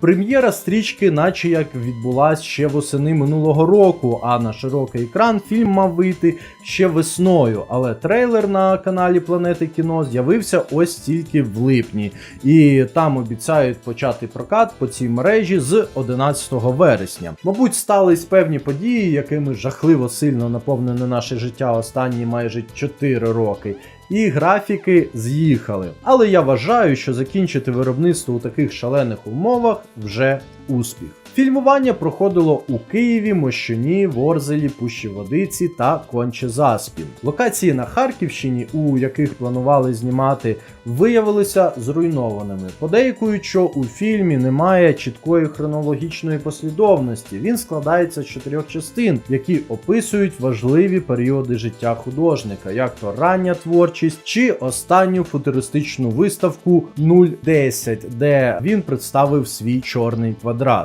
Прем'єра стрічки, наче як відбулась ще восени минулого року, а на широкий екран фільм мав вийти ще весною. Але трейлер на каналі Планети Кіно з'явився ось тільки в липні, і там обіцяють почати прокат по цій мережі з 11 вересня. Мабуть, стались певні події, якими жахливо сильно наповнене наше життя останні майже 4 роки. І графіки з'їхали. Але я вважаю, що закінчити виробництво у таких шалених умовах вже успіх. Фільмування проходило у Києві, Мощуні, Ворзелі, Пущі Водиці та Конче Заспін. Локації на Харківщині, у яких планували знімати, виявилися зруйнованими. Подейкують, що у фільмі немає чіткої хронологічної послідовності. Він складається з чотирьох частин, які описують важливі періоди життя художника, як то рання творчість чи останню футуристичну виставку 010, де він представив свій чорний квадрат.